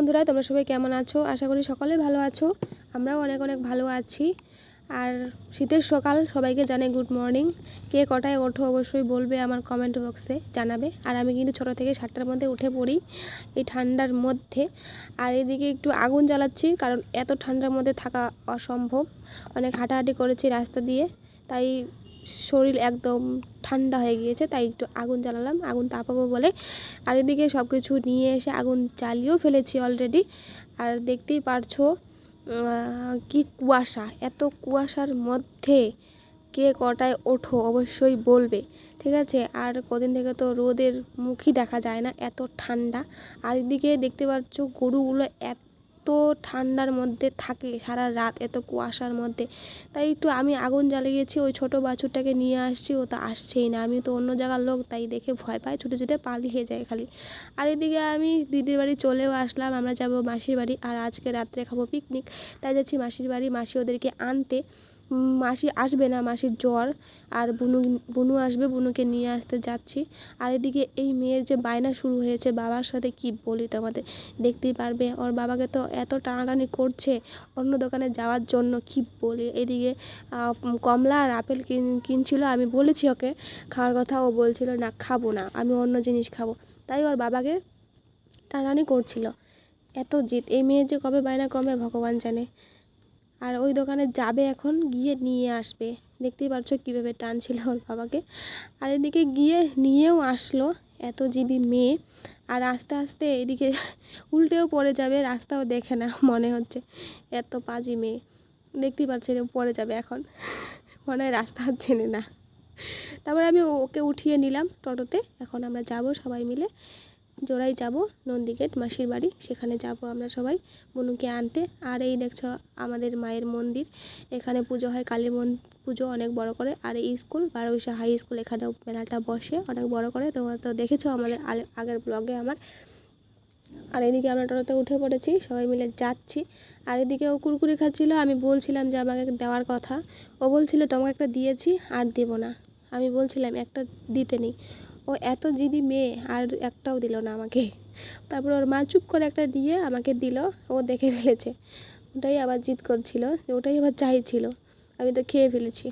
বন্ধুরা, তোমরা সবাই কেমন আছো? আশা করি সকলে ভালো আছো। আমরাও অনেক অনেক ভালো আছি। আর শীতের সকাল, সবাইকে জানে গুড মর্নিং কে কটায় ওঠো অবশ্যই বলবে আমার কমেন্ট বক্সে জানাবে। আর আমি কিন্তু ছোটো থেকে সাতটার মধ্যে উঠে পড়ি এই ঠান্ডার মধ্যে। আর এদিকে একটু আগুন জ্বালাচ্ছি, কারণ এত ঠান্ডার মধ্যে থাকা অসম্ভব। অনেক হাঁটাহাঁটি করেছি রাস্তা দিয়ে। তাই শরীর একদম ঠান্ডা হয়ে গিয়েছে, তাই একটু আগুন জ্বালালাম, আগুন তাপাবো বলে। আর এদিকে সব কিছু নিয়ে এসে আগুন জ্বালিয়েও ফেলেছি অলরেডি আর দেখতেই পারছ কি কুয়াশা, এত কুয়াশার মধ্যে কে কটায় ওঠো অবশ্যই বলবে, ঠিক আছে? আর কদিন থেকে তো রোদের মুখই দেখা যায় না, এত ঠান্ডা। আর এদিকে দেখতে পাচ্ছ গরুগুলো এত ঠান্ডার মধ্যে থাকে, সারা রাত এত কুয়াশার মধ্যে। তাই একটু আমি আগুন জ্বালিয়েছি, ওই ছোট বাছুরটাকে নিয়ে আসছি, ও তো আসছেই না। আমি তো অন্য জায়গার লোক, তাই দেখে ভয় পাই ছুটে ছুটে পালিয়ে যায় খালি। আর এদিকে আমি দিদির বাড়ি চলেও আসলাম, আমরা যাব মাসির বাড়ি, আর আজকে রাত্রে খাব পিকনিক তাই যাচ্ছি মাসির বাড়ি, মাসি ওদেরকে আনতে। মাসি আসবে না, মাসির জ্বর। আর বুনু বুনু আসবে, বুনুকে নিয়ে আসতে যাচ্ছি। আর এদিকে এই মেয়ের যে বায়না শুরু হয়েছে, বাবার সাথে কি বলি তোমাদের? দেখতেই পারবে। ওর বাবাকে তো এত টানাটানি করছে অন্য দোকানে যাওয়ার জন্য, কি বলি? এদিকে কমলা আর আপেল কিন, কিনছিল, আমি বলেছি ওকে, খাওয়ার কথা ও বলছিল, না, খাব না, আমি অন্য জিনিস খাব। তাই ওর বাবাকে টানাটানি করছিল। এত জিদ এই মেয়ের যে কবে বায়না কমে ভগবান জানে। আর ওই দোকানে যাবে এখন, গিয়ে নিয়ে আসবে। দেখতেই পারছ কীভাবে টানছিল ওর বাবাকে। আর এদিকে গিয়ে নিয়েও আসলো এত জিদি মেয়ে। আর আস্তে আস্তে এদিকে উল্টেও পড়ে যাবে, রাস্তাও দেখে না, মনে হচ্ছে। এত পাজি মেয়ে। দেখতেই পাচ্ছে যে পড়ে যাবে এখন। মনে হয় রাস্তা চেনে না। তারপর আমি ওকে উঠিয়ে নিলাম টোটোতে। এখন আমরা যাব সবাই মিলে। জোড়াই যাব, নন্দীগেট মাসির বাড়ি, সেখানে যাব আমরা সবাই বনুকে আনতে। আর এই দেখছ আমাদের মায়ের মন্দির, এখানে পুজো হয় কালী পুজো অনেক বড় করে। আর এই স্কুল বারোবিশা হাই স্কুল এখানেও মেলাটা বসে অনেক বড় করে। তোমরা তো দেখেছ আমাদের আগের ব্লগে আমার। আর এদিকে আমরা টোটোতে উঠে পড়েছি, সবাই মিলে যাচ্ছি। আর এদিকে ও কুরকুরি খাচ্ছিল, আমি বলছিলাম যে আমাকে দেওয়ার কথা। ও বলছিল, তোমাকে একটা দিয়েছি, আর দেবো না। আমি বলছিলাম, একটা দিতে নেই। ও এত জিদি মেয়ে, আর একটাও দিল না আমাকে। তারপর ওর মা চুপ করে একটা দিয়ে আমাকে দিল, ও দেখে ফেলেছে। ওটাই আবার জিদ করছিল, ওটাই আবার চাইছিল। আমি তো খেয়ে ফেলেছি।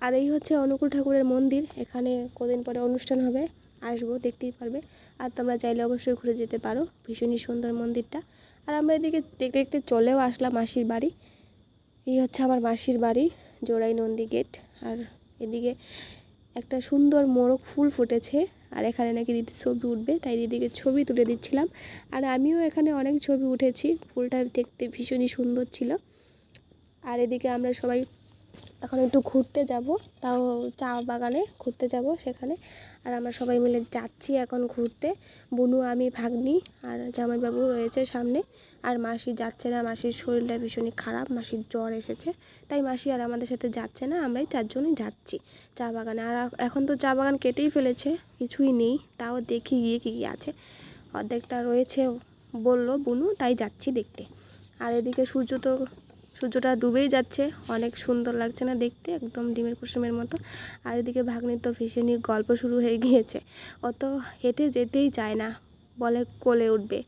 আর এই হচ্ছে অনুকূল ঠাকুরের মন্দির, এখানে কদিন পরে অনুষ্ঠান হবে, আসব, দেখতেই পারবে। আর তোমরা চাইলে অবশ্যই ঘুরে যেতে পারো, ভীষণই সুন্দর মন্দিরটা। আর আমরা এদিকে দেখতে দেখতে চলেও আসলাম মাসির বাড়ি। এই হচ্ছে আমার মাসির বাড়ি, জোড়াই নন্দী গেট। আর এদিকে একটা সুন্দর মোরগ ফুল ফুটেছে আর এখানে নাকি দিদি ছবি উঠবে, তাই দিদিকে ছবি তুলে দিচ্ছিলাম। আর আমিও এখানে অনেক ছবি উঠেছি, ফুলটা দেখতে ভীষণই সুন্দর ছিল। আর এদিকে আমরা সবাই এখন একটু ঘুরতে যাব, তাও চা বাগানে ঘুরতে যাব সেখানে। আর আমরা সবাই মিলে যাচ্ছি এখন ঘুরতে। বুনু, আমি, ভাগ্নি আর জামাইবাবু রয়েছে সামনে। আর মাসি যাচ্ছে না, মাসির শরীরটা ভীষণই খারাপ, মাসির জ্বর এসেছে। তাই মাসি আর আমাদের সাথে যাচ্ছে না, আমরাই চারজনই যাচ্ছি চা বাগানে। আর এখন তো চা বাগান কেটেই ফেলেছে, কিছুই নেই, তাও দেখি গিয়ে কী কী আছে। অর্ধেকটা রয়েছে, বলল বুনু, তাই যাচ্ছি দেখতে। আর এদিকে সূর্য তো সূর্যটা ডুবেই যাচ্ছে। অনেক সুন্দর লাগছে না দেখতে, একদম ডিমের কুসুমের মতো। আর এদিকে ভাগ্নির তো ভীষণই গল্প শুরু হয়ে গিয়েছে। অত হেঁটে যেতেই চায় না, বলে কোলে উঠবে।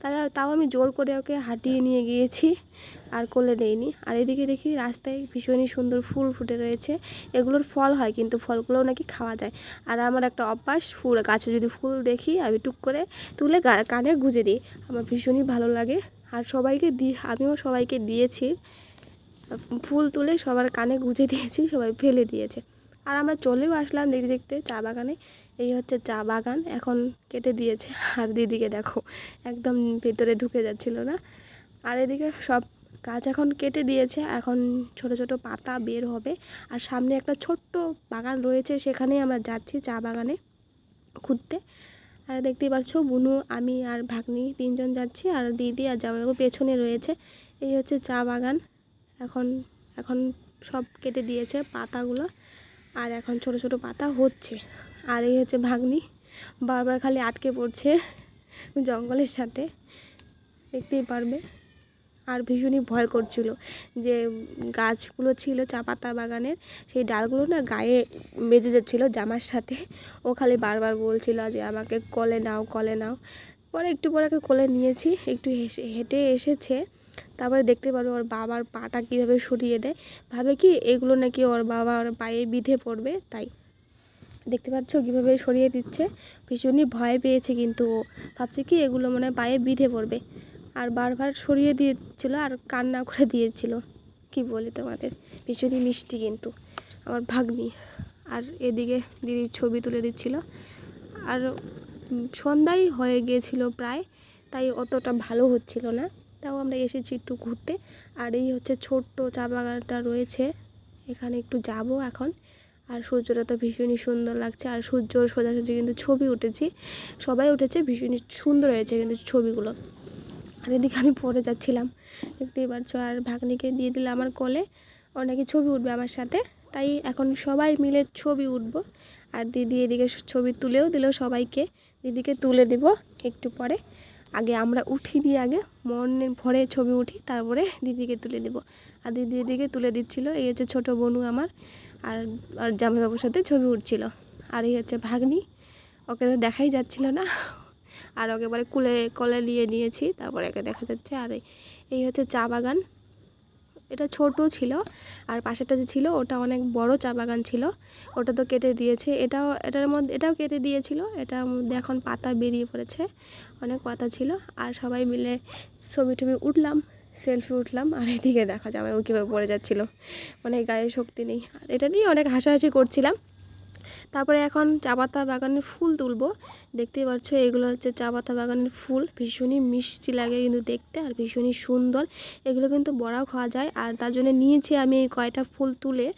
তাই তাও আমি জোর করে ওকে হাঁটিয়ে নিয়ে গিয়েছি, আর কোলে নেইনি। আর এদিকে দেখি রাস্তায় ভীষণই সুন্দর ফুল ফুটে রয়েছে। এগুলোর ফল হয়, কিন্তু ফলগুলোও নাকি খাওয়া যায়। আর আমার একটা অভ্যাস, ফুল, গাছে যদি ফুল দেখি, আমি টুক করে তুলে কানে গুঁজে দিই। আমার ভীষণই ভালো লাগে। আর সবাইকে দিই আমিও সবাইকে দিয়েছি। ফুল তুলে সবার কানে গুঁজে দিয়েছি, সবাই ফেলে দিয়েছে। আর আমরা চলেও আসলাম দেখতে দেখতে চা বাগানে। এই হচ্ছে চা বাগান, এখন কেটে দিয়েছে। আর দিদিকে দেখো, একদম ভেতরে ঢুকে যাচ্ছিল না। আর এদিকে সব গাছ এখন কেটে দিয়েছে, এখন ছোট ছোট পাতা বের হবে। আর সামনে একটা ছোট্ট বাগান রয়েছে, সেখানেই আমরা যাচ্ছি চা বাগানে ঘুরতে। আর দেখতেই পাচ্ছ বুনু আমি আর ভাগ্নি তিনজন যাচ্ছি আর দিদি আর জামাইবাবু পেছনে রয়েছে। এই হচ্ছে চা বাগান। এখন এখন সব কেটে দিয়েছে পাতাগুলো। আর এখন ছোট ছোট পাতা হচ্ছে। আর এই হচ্ছে ভাগ্নি। বারবার খালি আটকে পড়ছে জঙ্গলের সাথে। দেখতেই পারবে। আর ভীষণই ভয় করছিল যে গাছগুলো ছিল চা পাতা বাগানের, সেই ডালগুলো না গায়ে বেজে যাচ্ছিল জামার সাথে। ও খালি বারবার বলছিল যে আমাকে কলে নাও কলে নাও। পরে একটু পরে ওকে কোলে নিয়েছি, একটু হেসে, হেঁটে এসেছে। তারপরে দেখতে পারো ওর বাবার পাটা কীভাবে সরিয়ে দেয়। ভাবে কি এগুলো নাকি ওর বাবা ওর পায়ে বিধে পড়বে, তাই। দেখতে পাচ্ছ কীভাবে সরিয়ে দিচ্ছে, ভীষণই ভয় পেয়েছে কিন্তু ও। ভাবছে কি এগুলো মনে হয় পায়ে বিধে পড়বে। আর বারবার সরিয়ে দিয়েছিল আর কান্না করে দিয়েছিল। কি বলি তোমাদের? ভীষণই মিষ্টি কিন্তু, আমার ভাগ্নি। আর এদিকে দিদির ছবি তুলে দিচ্ছিল। আর সন্ধ্যাই হয়ে গিয়েছিল প্রায়, তাই অতটা ভালো হচ্ছিল না। তাও আমরা এসেছি একটু ঘুরতে। আর এই হচ্ছে ছোট্ট চা বাগানটা রয়েছে। এখানে একটু যাব এখন। আর সূর্যটা তো ভীষণই সুন্দর লাগছে। আর সূর্যর সোজাসুজি কিন্তু ছবি উঠেছি। সবাই উঠেছে, ভীষণই সুন্দর হয়েছে কিন্তু ছবিগুলো। আর এদিকে আমি পড়ে যাচ্ছিলাম। দেখতেই পারছ, আর ভাগ্নিকে দিয়ে দিলে আমার কোলে। অনেকে ছবি উঠবে আমার সাথে, তাই এখন সবাই মিলে ছবি উঠব। আর দিদি এদিকে ছবি তুলেও দিল সবাইকে। দিদিকে তুলে দিব একটু পরে। আগে আমরা উঠি দিয়ে আগে, মনে ভরে ছবি উঠি, তারপরে দিদিকে তুলে দিব। আর দিদি এদিকে তুলে দিচ্ছিল, এই হচ্ছে ছোটো বোনু আমার, আর আর জামাইবাবুর সাথে ছবি উঠছিল। আর এই হচ্ছে ভাগ্নি, ওকে তো দেখাই যাচ্ছিল না। আর ওকে পরে কুলে, কলে নিয়ে নিয়েছি, তারপরে একে দেখা যাচ্ছে। আর এই- এই হচ্ছে চা বাগান। এটা ছোট ছিল, আর পাশেরটা যে ছিল, ওটা অনেক বড় চা বাগান ছিল। ওটা তো কেটে দিয়েছে। এটাও, এটার মধ্যে, এটাও কেটে দিয়েছিল। এটার মধ্যে এখন পাতা বেরিয়ে পড়েছে। অনেক পাতা ছিল। আর সবাই মিলে ছবি টবি উঠলাম, সেলফি উঠলাম, আর এদিকে দেখা যাবে ও কীভাবে পড়ে যাচ্ছিল। মানে গায়ে শক্তি নেই। আর এটা নিয়ে অনেক হাসাহাসি করছিলাম। তারপরে এখন চা পাতা বাগানের ফুল তুলবো। দেখতেই পাচ্ছ, এগুলো হচ্ছে চা পাতা বাগানের ফুল। ভীষণই মিষ্টি লাগে কিন্তু দেখতে আর ভীষণই সুন্দর। এগুলো কিন্তু বড়াও খাওয়া যায়। আর তার জন্য নিয়েছি আমি এই কয়টা ফুল তুলে।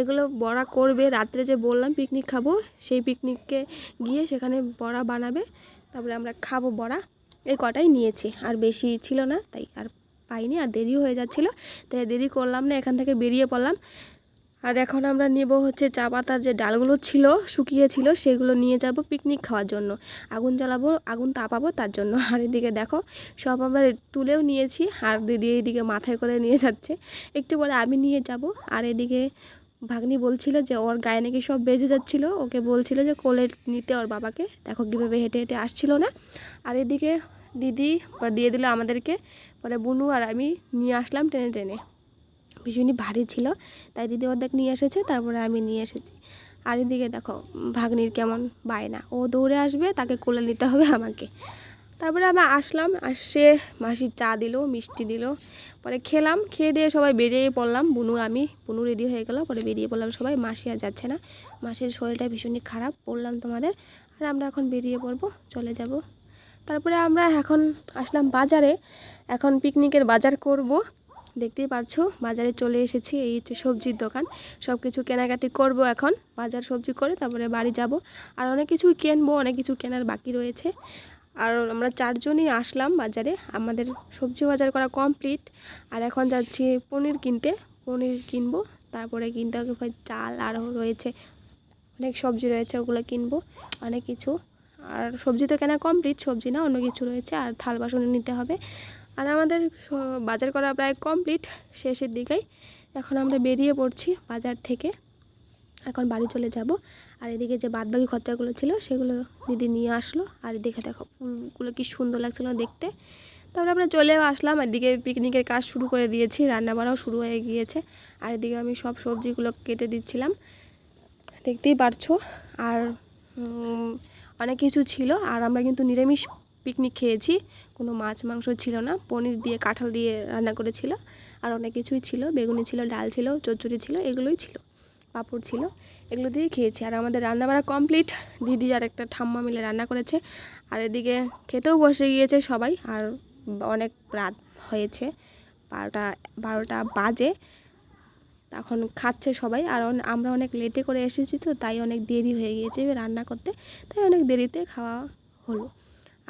এগুলো বড়া করবে, রাত্রে যে বললাম পিকনিক খাব, সেই পিকনিককে গিয়ে সেখানে বড়া বানাবে। তারপরে আমরা খাব বড়া। এই কটাই নিয়েছি। আর বেশি ছিল না, তাই আর পাইনি। আর দেরিও হয়ে যাচ্ছিল, তাই দেরি করলাম না, এখান থেকে বেরিয়ে পড়লাম। আর এখন আমরা নেব হচ্ছে চা পাতার যে ডালগুলো ছিল, শুকিয়ে ছিল, সেগুলো নিয়ে যাব পিকনিক খাওয়ার জন্য। আগুন জ্বালাবো, আগুন তাপাবো তার জন্য। আর এদিকে দেখো, সব আমরা তুলেও নিয়েছি, আর দিদি এইদিকে মাথায় করে নিয়ে যাচ্ছে। একটু পরে আমি নিয়ে যাব। আর এদিকে ভাগ্নি বলছিল যে, ওর গায়ে নাকি সব বেজে যাচ্ছিল। ওকে বলছিল যে, কোলে নিতে ওর বাবাকে। দেখো কীভাবে হেঁটে হেঁটে আসছিল না। আর এদিকে দিদি দিয়ে দিল আমাদেরকে। পরে বুনু আর আমি নিয়ে আসলাম টেনে টেনে। ভীষণই ভারী ছিল, তাই দিদি অর্ধেক নিয়ে এসেছে, তারপরে আমি নিয়ে এসেছি। আর এদিকে দেখো, ভাগ্নির কেমন বায়না। ও দৌড়ে আসবে, তাকে কোলে নিতে হবে আমাকে। তারপরে আমরা আসলাম আর সে মাসি চা দিল, মিষ্টি দিল। পরে খেলাম, খেয়ে দিয়ে সবাই বেরিয়ে পড়লাম। বুনু, আমি, বুনু রেডি হয়ে গেল। পরে বেরিয়ে পড়লাম সবাই, মাসি আর যাচ্ছে না। মাসির শরীরটা ভীষণই খারাপ, বললাম তোমাদের। আর আমরা এখন বেরিয়ে পড়ব, চলে যাব। তারপরে আমরা এখন আসলাম বাজারে। এখন পিকনিকের বাজার করব। দেখতেই পারছ, বাজারে চলে এসেছি, এই হচ্ছে সবজির দোকান। সব কিছু কেনাকাটি করব এখন, বাজার সবজি করে তারপরে বাড়ি যাব। আর অনেক কিছুই কিনবো, অনেক কিছু কেনার বাকি রয়েছে। আর আমরা চারজনই আসলাম বাজারে, আমাদের সবজি বাজার করা কমপ্লিট। আর এখন যাচ্ছি পনির কিনতে, পনির কিনবো, তারপরে কিনতে হবে চাল আরও রয়েছে। অনেক সবজি রয়েছে, ওগুলো কিনবো, অনেক কিছু। আর সবজি তো কেনা কমপ্লিট, সবজি না, অন্য কিছু রয়েছে, আর থাল বাসন নিতে হবে। আর আমাদের বাজার করা প্রায় কমপ্লিট শেষের দিকেই। এখন আমরা বেরিয়ে পড়ছি বাজার থেকে। এখন বাড়ি চলে যাব। আর এদিকে যে বাদবাকি খরচাগুলো ছিল, সেগুলো দিদি নিয়ে আসলো। আর এদিকে দেখো, ফুলগুলো কি সুন্দর লাগছিল দেখতে। তারপরে আমরা চলেও আসলাম। এদিকে পিকনিকের কাজ শুরু করে দিয়েছি রান্না বাড়াও শুরু হয়ে গিয়েছে। আর এদিকে আমি সব সবজিগুলো কেটে দিচ্ছিলাম। দেখতেই পারছ। আর অনেক কিছু ছিল। আর আমরা কিন্তু নিরামিষ পিকনিক খেয়েছি। কোনো মাছ, মাংস ছিল না। পনির দিয়ে, কাঁঠাল দিয়ে রান্না করেছিল। আর অনেক কিছুই ছিল। বেগুনি ছিল, ডাল ছিল, চচ্চড়ি ছিল, এগুলোই ছিল। পাঁপড় ছিল, এগুলো দিয়ে খেয়েছি। আর আমাদের রান্না বাড়া কমপ্লিট দিদি আর একটা ঠাম্মা মিলে রান্না করেছে। আর এদিকে খেতেও বসে গিয়েছে সবাই। আর অনেক রাত হয়েছে। বারোটা বারোটা বাজে। তখন খাচ্ছে সবাই। আর আমরা অনেক লেটে করে এসেছি তো, তাই অনেক দেরি হয়ে গিয়েছে রান্না করতে। তাই অনেক দেরিতে খাওয়া হলো।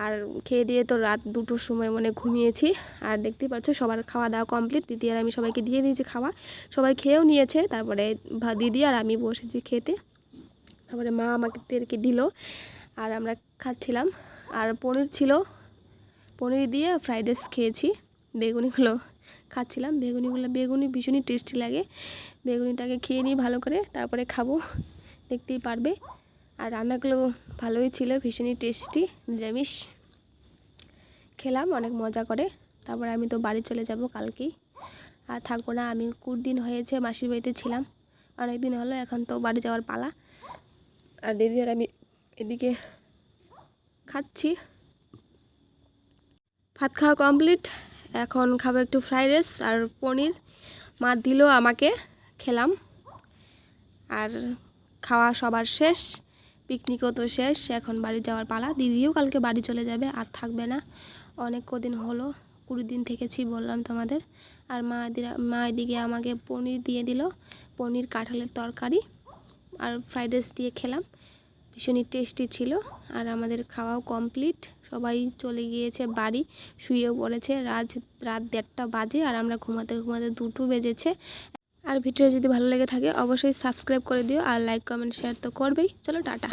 আর খেয়ে দিয়ে তো রাত দুটোর সময় মানে ঘুমিয়েছি। আর দেখতেই পাচ্ছ সবার খাওয়া দাওয়া কমপ্লিট দিদি আর আমি সবাইকে দিয়ে দিয়েছি খাওয়া। সবাই খেয়েও নিয়েছে, তারপরে দিদি আর আমি বসেছি খেতে। তারপরে মা আমাকে আমাদেরকে দিল, আর আমরা খাচ্ছিলাম। আর পনির ছিল, পনির দিয়ে ফ্রাইড রাইস খেয়েছি। বেগুনিগুলো খাচ্ছিলাম। বেগুনিগুলো, বেগুনি ভীষণই টেস্টি লাগে। বেগুনিটাকে খেয়ে নিই ভালো করে, তারপরে খাব। দেখতেই পারবে। আর রান্নাগুলো ভালোই ছিল, ভীষণই টেস্টি নিরামিষ। খেলাম, অনেক মজা করে। তারপর আমি তো বাড়ি চলে যাব কালকেই। আর থাকব না, আমি কুড় দিন হয়েছে, মাসির বাড়িতে ছিলাম। অনেক দিন হলো, এখন তো বাড়ি যাওয়ার পালা। আর দিদি আর আমি এদিকে খাচ্ছি। ভাত খাওয়া কমপ্লিট এখন খাব একটু ফ্রাইড রাইস আর পনির। মা দিল আমাকে, খেলাম। আর খাওয়া সবার শেষ। পিকনিকও তো শেষ, এখন বাড়ি যাওয়ার পালা। দিদিও কালকে বাড়ি চলে যাবে, আর থাকবে না। অনেক কদিন হলো, কুড়ি দিন থেকেছি বললাম তোমাদের। আর মা মা এদিকে আমাকে পনির দিয়ে দিল, পনির কাঁঠালের তরকারি আর ফ্রাইড রাইস দিয়ে খেলাম। ভীষণই টেস্টি ছিল, আর আমাদের খাওয়াও কমপ্লিট। সবাই চলে গিয়েছে বাড়ি, শুয়েও পড়েছে। রাত রাত দেড়টা বাজে, আর আমরা ঘুমাতে ঘুমাতে দুটো বেজেছে। আর ভিডিও যদি ভালো লেগে থাকে, অবশ্যই সাবস্ক্রাইব করে দিও আর লাইক, কমেন্ট, শেয়ার তো করবেই। চলো টাটা।